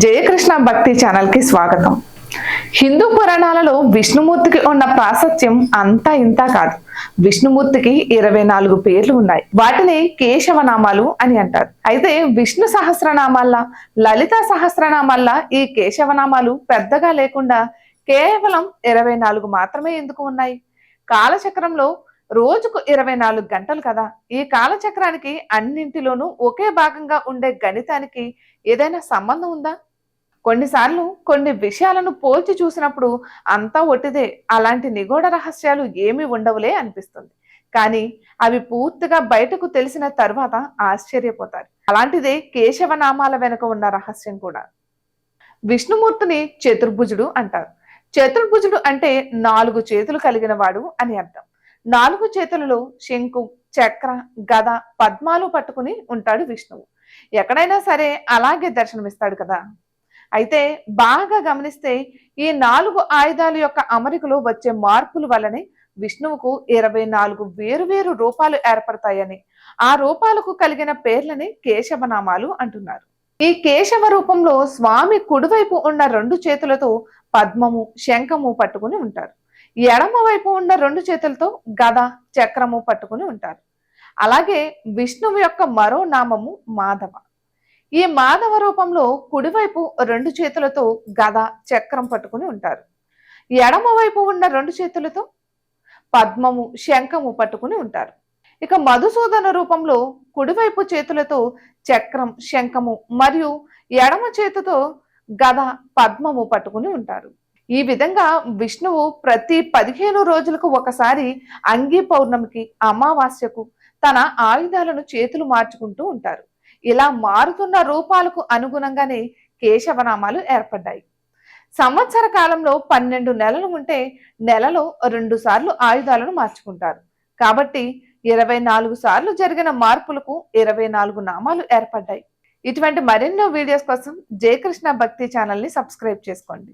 జయకృష్ణ భక్తి ఛానల్కి స్వాగతం. హిందూ పురాణాలలో విష్ణుమూర్తికి ఉన్న ప్రాశస్త్యం అంతా ఇంత కాదు. విష్ణుమూర్తికి ఇరవై నాలుగు పేర్లు ఉన్నాయి. వాటిని కేశవనామాలు అని అంటారు. అయితే విష్ణు సహస్రనామాల్లా లలిత సహస్రనామాల్లా ఈ కేశవనామాలు పెద్దగా లేకుండా కేవలం ఇరవై నాలుగు మాత్రమే ఎందుకు ఉన్నాయి? కాలచక్రంలో రోజుకు ఇరవై నాలుగు గంటలు కదా? ఈ కాలచక్రానికి అన్నింటిలోనూ ఒకే భాగంగా ఉండే గణితానికి ఏదైనా సంబంధం ఉందా? కొన్నిసార్లు కొన్ని విషయాలను పోల్చి చూసినప్పుడు అంతా ఒట్టిదే అలాంటి నిగూఢ రహస్యాలు ఏమీ ఉండవులే అనిపిస్తుంది. కానీ అవి పూర్తిగా బయటకు తెలిసిన తర్వాత ఆశ్చర్యపోతారు. అలాంటిదే కేశవనామాల వెనుక ఉన్న రహస్యం కూడా. విష్ణుమూర్తిని చతుర్భుజుడు అంటారు. చతుర్భుజుడు అంటే నాలుగు చేతులు కలిగిన వాడు అని అర్థం. నాలుగు చేతులలో శంకు చక్ర గద పద్మాలు పట్టుకుని ఉంటాడు విష్ణువు. ఎక్కడైనా సరే అలాగే దర్శనమిస్తాడు కదా. అయితే బాగా గమనిస్తే ఈ నాలుగు ఆయుధాల యొక్క అమరికలో వచ్చే మార్పుల వల్లనే విష్ణువుకు ఇరవై నాలుగు వేరువేరు రూపాలు ఏర్పడతాయని ఆ రూపాలకు కలిగిన పేర్లని కేశవనామాలు అంటున్నారు. ఈ కేశవ రూపంలో స్వామి కుడివైపు ఉన్న రెండు చేతులతో పద్మము శంఖము పట్టుకుని ఉంటారు. ఎడమ వైపు ఉన్న రెండు చేతులతో గద చక్రము పట్టుకుని ఉంటారు. అలాగే విష్ణువు యొక్క మరో నామము మాధవ. ఈ మాధవ రూపంలో కుడివైపు రెండు చేతులతో గద చక్రం పట్టుకుని ఉంటారు. ఎడమ వైపు ఉన్న రెండు చేతులతో పద్మము శంఖము పట్టుకుని ఉంటారు. ఇక మధుసూదన రూపంలో కుడివైపు చేతులతో చక్రం శంఖము మరియు ఎడమ చేతితో గద పద్మము పట్టుకుని ఉంటారు. ఈ విధంగా విష్ణువు ప్రతి పదిహేను రోజులకు ఒకసారి అంగీ పౌర్ణమికి అమావాస్యకు తన ఆయుధాలను చేతులు మార్చుకుంటూ ఉంటారు. ఇలా మారుతున్న రూపాలకు అనుగుణంగానే కేశవనామాలు ఏర్పడ్డాయి. సంవత్సర కాలంలో పన్నెండు నెలలు ఉంటే నెలలో రెండు సార్లు ఆయుధాలను మార్చుకుంటారు. కాబట్టి ఇరవై నాలుగు సార్లు జరిగిన మార్పులకు ఇరవై నాలుగు నామాలు ఏర్పడ్డాయి. ఇటువంటి మరెన్నో వీడియోస్ కోసం జయకృష్ణ భక్తి ఛానల్ని సబ్స్క్రైబ్ చేసుకోండి.